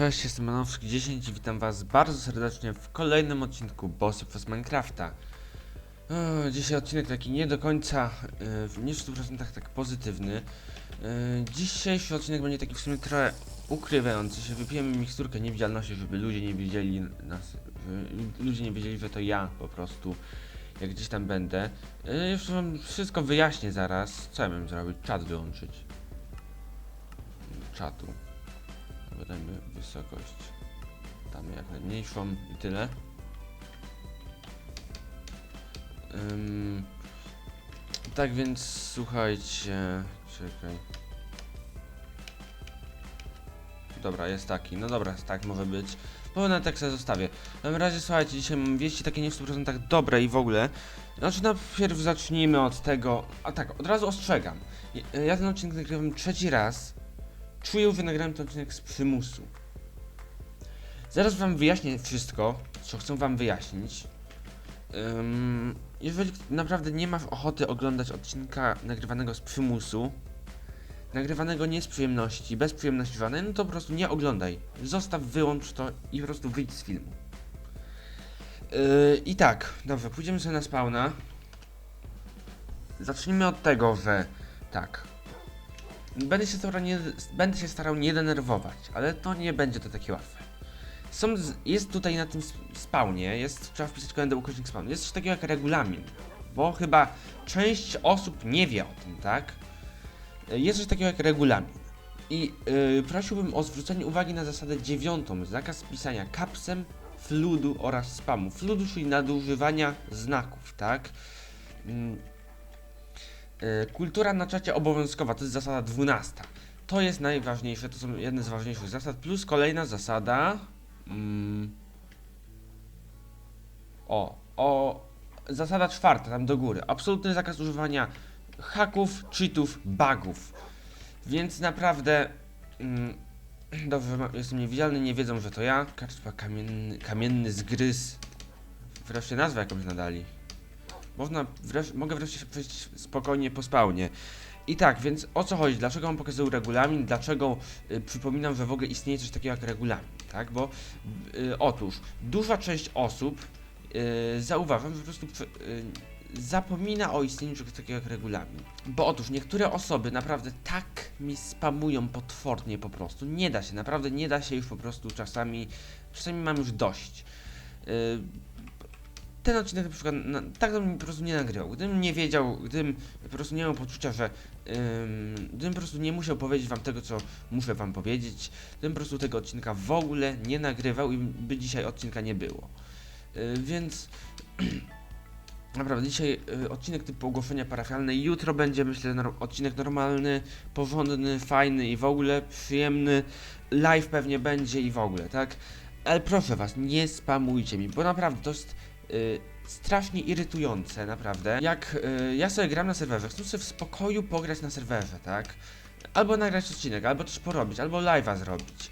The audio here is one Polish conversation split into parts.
Cześć, jestem Manowski 10 i witam was bardzo serdecznie w kolejnym odcinku Bossów z Minecrafta. Dzisiaj odcinek taki nie do końca, yy, nie w 100% tak pozytywny. Yy, dzisiejszy odcinek będzie taki w sumie trochę ukrywający się. Wypijemy miksturkę niewidzialności, żeby ludzie nie widzieli nas, żeby ludzie nie wiedzieli, że to ja po prostu, jak gdzieś tam będę. Yy, jeszcze wam wszystko wyjaśnię zaraz. Co ja mam zrobić? Czat wyłączyć. Czatu. Dajmy wysokość tam jak najmniejszą i tyle. Ym, tak więc słuchajcie, czekaj. Dobra, jest taki, no dobra, tak może być. Powinien tak sobie zostawię. W każdym razie słuchajcie, dzisiaj mam wieści takie nie w 100% dobre i w ogóle. Znaczy najpierw zacznijmy od tego, a tak, od razu ostrzegam. Ja ten odcinek nagrywam trzeci raz, Czuję, że nagrałem ten odcinek z przymusu. Zaraz wam wyjaśnię wszystko, co chcę wam wyjaśnić. Ym, jeżeli naprawdę nie masz ochoty oglądać odcinka nagrywanego z przymusu, nagrywanego nie z przyjemności, bez przyjemności żadnej, no to po prostu nie oglądaj. Zostaw, wyłącz to i po prostu wyjdź z filmu. Yy, I tak, dobrze, pójdziemy sobie na spawna. Zacznijmy od tego, że tak, Będę się, starał nie, będę się starał nie denerwować, ale to nie będzie to takie łatwe. Są, jest tutaj na tym sp- spawnie, jest, trzeba wpisać komendę ukośnik spawn, jest coś takiego jak regulamin, bo chyba część osób nie wie o tym, tak? Jest coś takiego jak regulamin. I yy, prosiłbym o zwrócenie uwagi na zasadę dziewiątą, zakaz pisania kapsem, fludu oraz spamu. Fludu, czyli nadużywania znaków, tak? E, Kultura na czacie obowiązkowa, to jest zasada 12. To jest najważniejsze, to są jedne z ważniejszych zasad, plus kolejna zasada. Mm, o, o. Zasada czwarta, tam do góry. Absolutny zakaz używania haków, cheatów, bugów. Więc naprawdę. Mm, dobrze, jestem niewidzialny, nie wiedzą, że to ja. Karczma kamienny, kamienny zgryz. Wreszcie nazwę jakąś nadali. Można mogę wreszcie przejść spokojnie po spawnie. I tak, więc o co chodzi? Dlaczego mam pokazał regulamin? Dlaczego y, przypominam, że w ogóle istnieje coś takiego jak regulamin, tak? Bo y, otóż duża część osób y, zauważam, że po prostu y, zapomina o istnieniu czegoś takiego jak regulamin. Bo otóż niektóre osoby naprawdę tak mi spamują potwornie po prostu. Nie da się, naprawdę nie da się już po prostu czasami, czasami mam już dość. Y, ten odcinek na przykład na, tak bym po prostu nie nagrywał. Gdybym nie wiedział, gdybym po prostu nie miał poczucia, że ym, gdybym po prostu nie musiał powiedzieć wam tego, co muszę wam powiedzieć, gdybym po prostu tego odcinka w ogóle nie nagrywał i by dzisiaj odcinka nie było. Yy, więc naprawdę dzisiaj y, odcinek typu ogłoszenia parafialne. Jutro będzie myślę nor- odcinek normalny, porządny, fajny i w ogóle przyjemny. Live pewnie będzie i w ogóle, tak? Ale proszę was, nie spamujcie mi, bo naprawdę to jest y, strasznie irytujące, naprawdę. Jak y, ja sobie gram na serwerze, chcę sobie w spokoju pograć na serwerze, tak? Albo nagrać odcinek, albo coś porobić, albo live'a zrobić.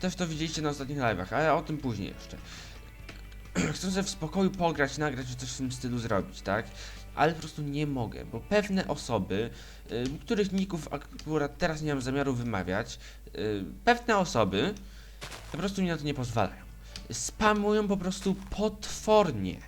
Też to widzieliście na ostatnich live'ach, ale o tym później jeszcze. Chcę sobie w spokoju pograć, nagrać, czy coś w tym stylu zrobić, tak? Ale po prostu nie mogę, bo pewne osoby, y, których ników akurat teraz nie mam zamiaru wymawiać, y, pewne osoby po prostu mi na to nie pozwalają spamują po prostu potwornie.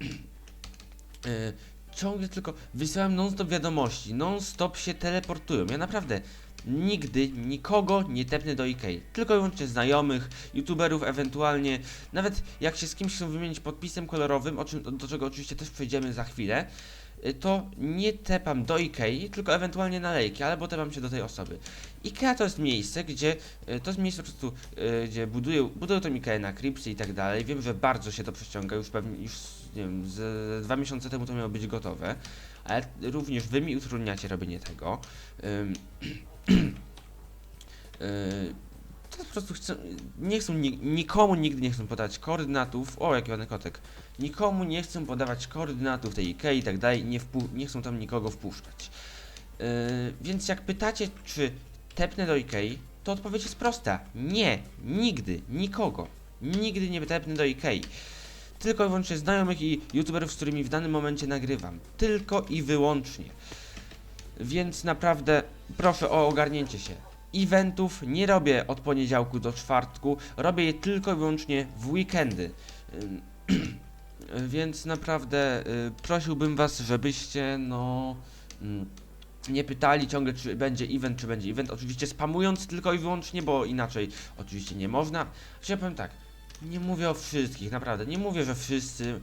Yy, ciągle tylko wysyłam non-stop wiadomości, non-stop się teleportują. Ja naprawdę nigdy nikogo nie tepnę do Ikei. Tylko i wyłącznie znajomych, youtuberów ewentualnie. Nawet jak się z kimś chcę wymienić podpisem kolorowym, o czym, do czego oczywiście też przejdziemy za chwilę, to nie tepam do Ikei, tylko ewentualnie na lejki, albo tepam się do tej osoby. Ikea to jest miejsce, gdzie y, to jest miejsce po prostu, y, gdzie budują, budują tą Ikeę na Cripsy i tak dalej. Wiem, że bardzo się to przeciąga, już pewnie, już nie wiem, z dwa miesiące temu to miało być gotowe, ale również wy mi utrudniacie robienie tego. Y, to po prostu chcę, nie chcą, ni- nikomu nigdy nie chcą podać koordynatów, o jaki ładny kotek, nikomu nie chcą podawać koordynatów tej Ikei i tak dalej, nie, nie chcą tam nikogo wpuszczać. Yy, więc jak pytacie, czy tepnę do Ikei, to odpowiedź jest prosta. Nie, nigdy, nikogo. Nigdy nie tepnę do Ikei. Tylko i wyłącznie znajomych i youtuberów, z którymi w danym momencie nagrywam. Tylko i wyłącznie. Więc naprawdę proszę o ogarnięcie się. Eventów nie robię od poniedziałku do czwartku, robię je tylko i wyłącznie w weekendy. Więc naprawdę y, prosiłbym was, żebyście no mm, nie pytali ciągle czy będzie event, czy będzie event, oczywiście spamując tylko i wyłącznie, bo inaczej oczywiście nie można. Ja powiem tak, nie mówię o wszystkich, naprawdę, nie mówię, że wszyscy,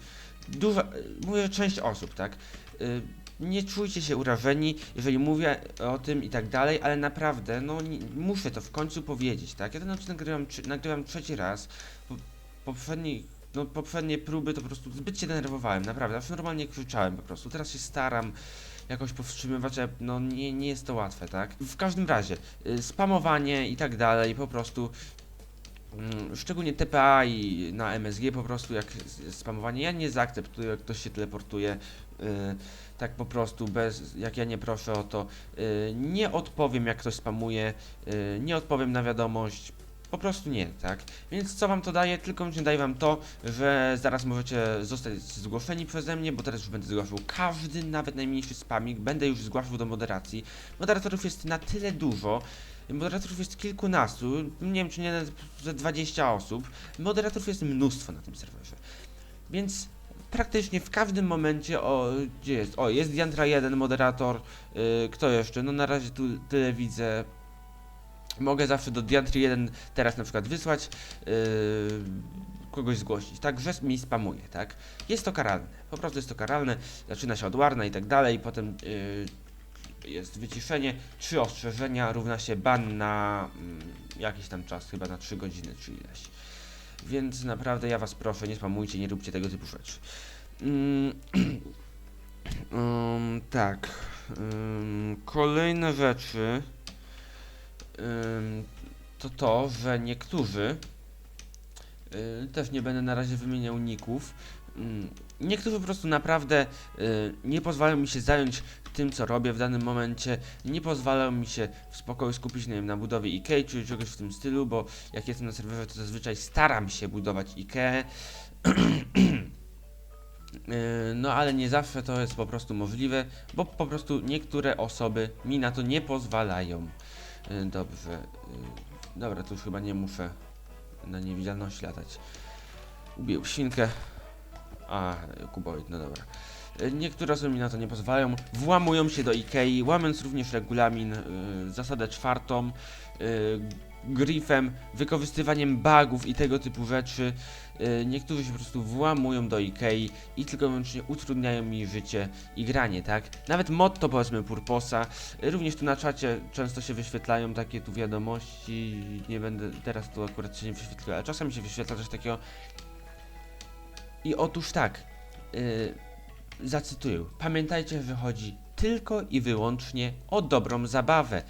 dużo, mówię, że część osób, tak, y, nie czujcie się urażeni, jeżeli mówię o tym i tak dalej, ale naprawdę, no nie, muszę to w końcu powiedzieć, tak, ja ten odcinek nagrywam, nagrywam trzeci raz, po, poprzedni, no poprzednie próby to po prostu zbyt się denerwowałem, naprawdę, zawsze normalnie krzyczałem po prostu, teraz się staram jakoś powstrzymywać, ale no nie, nie jest to łatwe, tak? W każdym razie, y, spamowanie i tak dalej, po prostu szczególnie TPA i na MSG po prostu jak spamowanie, ja nie zaakceptuję, jak ktoś się teleportuje y, tak po prostu, bez, jak ja nie proszę o to, y, nie odpowiem jak ktoś spamuje, y, nie odpowiem na wiadomość, po prostu nie, tak? Więc co wam to daje? Tylko daje wam to, że zaraz możecie zostać zgłoszeni przeze mnie, bo teraz już będę zgłaszał każdy, nawet najmniejszy spamik, będę już zgłaszał do moderacji. Moderatorów jest na tyle dużo, moderatorów jest kilkunastu, nie wiem czy nie ze 20 osób. Moderatorów jest mnóstwo na tym serwerze. Więc praktycznie w każdym momencie, o, gdzie jest? O, jest Diantra 1, moderator, yy, kto jeszcze? No na razie tu tyle widzę. Mogę zawsze do Diantry 1 teraz na przykład wysłać, yy, kogoś zgłosić, tak, że mi spamuje, tak. Jest to karalne, po prostu jest to karalne, zaczyna się od Warna i tak dalej, potem yy, jest wyciszenie, trzy ostrzeżenia równa się ban na mm, jakiś tam czas, chyba na 3 godziny czy ileś. Więc naprawdę ja was proszę, nie spamujcie, nie róbcie tego typu rzeczy. Ym, tak. Ym, kolejne rzeczy ym, to to, że niektórzy y, też nie będę na razie wymieniał ników. Ym, Niektórzy po prostu naprawdę y, nie pozwalają mi się zająć tym, co robię w danym momencie, nie pozwalają mi się w spokoju skupić nie wiem, na budowie IKEA czy czegoś w tym stylu, bo jak jestem na serwerze, to zazwyczaj staram się budować IKEA. Yy, No ale nie zawsze to jest po prostu możliwe, bo po prostu niektóre osoby mi na to nie pozwalają. Yy, Dobrze. Dobra, to już chyba nie muszę na niewidzialność latać. Ubił świnkę. A, kuboid, no dobra. Niektóre osoby mi na to nie pozwalają. Włamują się do Ikei, łamiąc również regulamin, yy, zasadę czwartą, yy, grifem, wykorzystywaniem bugów i tego typu rzeczy. Yy, Niektórzy się po prostu włamują do Ikei i tylko i wyłącznie utrudniają mi życie i granie, tak? Nawet motto powiedzmy Purposa, y, również tu na czacie często się wyświetlają takie tu wiadomości, nie będę, teraz tu akurat się nie wyświetliło, ale czasami się wyświetla coś takiego. I otóż tak, yy, zacytuję, pamiętajcie, że chodzi tylko i wyłącznie o dobrą zabawę.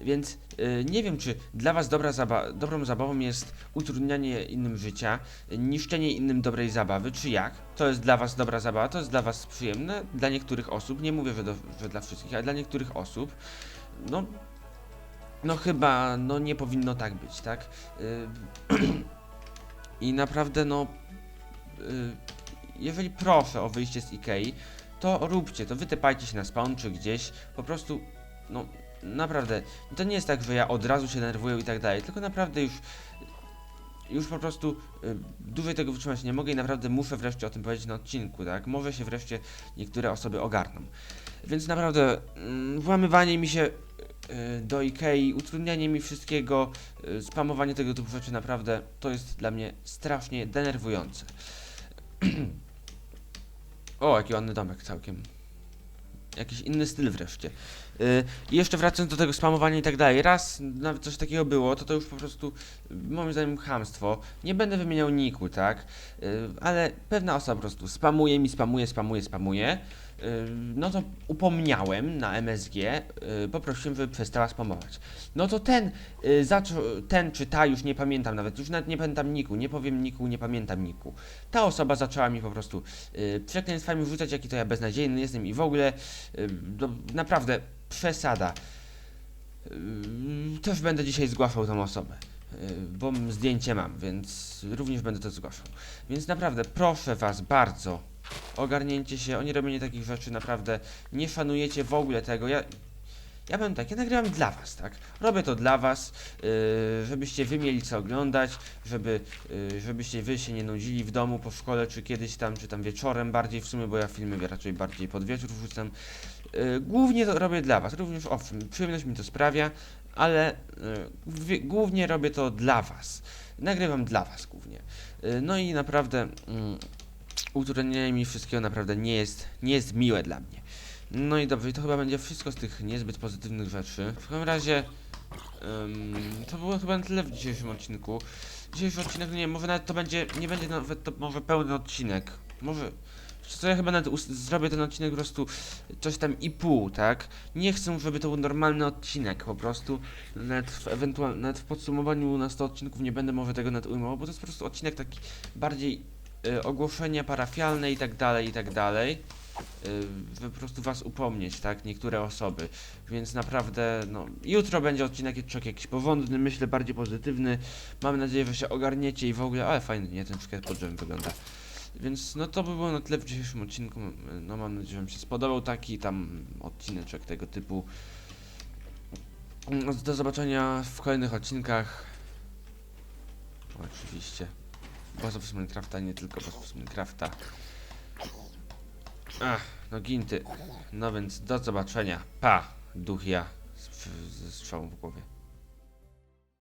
Więc y, nie wiem, czy dla Was dobra zaba dobrą zabawą jest utrudnianie innym życia, niszczenie innym dobrej zabawy, czy jak? To jest dla Was dobra zabawa, to jest dla Was przyjemne, dla niektórych osób, nie mówię, że, do, że dla wszystkich, ale dla niektórych osób, no, no chyba, no nie powinno tak być, tak? Y, I naprawdę, no, jeżeli proszę o wyjście z Ikei, to róbcie to, wytypajcie się na spawn czy gdzieś, po prostu, no, naprawdę, to nie jest tak, że ja od razu się nerwuję i tak dalej, tylko naprawdę już, już po prostu y, dłużej tego wytrzymać nie mogę i naprawdę muszę wreszcie o tym powiedzieć na odcinku, tak? Może się wreszcie niektóre osoby ogarną. Więc naprawdę, mm, włamywanie mi się y, do Ikei, utrudnianie mi wszystkiego, y, spamowanie tego typu rzeczy, naprawdę, to jest dla mnie strasznie denerwujące. o, jaki ładny domek całkiem. Jakiś inny styl wreszcie. Yy, I jeszcze wracając do tego spamowania i tak dalej. Raz nawet coś takiego było, to to już po prostu moim zdaniem chamstwo. Nie będę wymieniał niku, tak? Yy, ale pewna osoba po prostu spamuje mi, spamuje, spamuje, spamuje. Yy, no to upomniałem na MSG, yy, poprosiłem, żeby przestała spamować. No to ten zaczął, ten czy ta, już nie pamiętam nawet, już nawet nie pamiętam niku, nie powiem niku, nie pamiętam niku. Ta osoba zaczęła mi po prostu przekleństwami rzucać, jaki to ja beznadziejny jestem i w ogóle naprawdę przesada. Też będę dzisiaj zgłaszał tą osobę, bo zdjęcie mam, więc również będę to zgłaszał. Więc naprawdę proszę Was bardzo, ogarnięcie się o nie robienie takich rzeczy, naprawdę nie szanujecie w ogóle tego. Ja, Ja powiem tak, ja nagrywam dla was, tak? Robię to dla was, yy, żebyście wy mieli co oglądać, żeby, yy, żebyście wy się nie nudzili w domu po szkole, czy kiedyś tam, czy tam wieczorem bardziej w sumie, bo ja filmy raczej bardziej pod wieczór wrzucam. Yy, głównie to robię dla was, również owszem, przyjemność mi to sprawia, ale yy, głównie robię to dla was. Nagrywam dla was głównie. Yy, no i naprawdę mm, utrudnienie mi wszystkiego naprawdę nie jest, nie jest miłe dla mnie. No i dobrze, i to chyba będzie wszystko z tych niezbyt pozytywnych rzeczy. W każdym razie ym, to było chyba na tyle w dzisiejszym odcinku. Dzisiejszy odcinek, no nie może nawet to będzie, nie będzie nawet to może pełny odcinek. Może, co ja chyba nawet zrobię ten odcinek po prostu coś tam i pół, tak? Nie chcę, żeby to był normalny odcinek po prostu. Nawet w, ewentual, nawet w podsumowaniu na 100 odcinków nie będę może tego nawet bo to jest po prostu odcinek taki bardziej y, ogłoszenia parafialne i tak dalej, i tak dalej y, po prostu was upomnieć, tak, niektóre osoby, więc naprawdę, no, jutro będzie odcinek trochę jakiś powodny, myślę bardziej pozytywny, mam nadzieję, że się ogarniecie i w ogóle, ale fajnie, nie, ten szkielet pod drzewem wygląda. Więc no to by było na tyle w dzisiejszym odcinku, no mam nadzieję, że wam się spodobał taki tam odcineczek tego typu. No, Do zobaczenia w kolejnych odcinkach. Oczywiście. Bossów z Minecrafta, nie tylko bossów z Minecrafta. Ach, no ginty. No więc do zobaczenia. Pa, duch ja z- z- ze strzałą w głowie.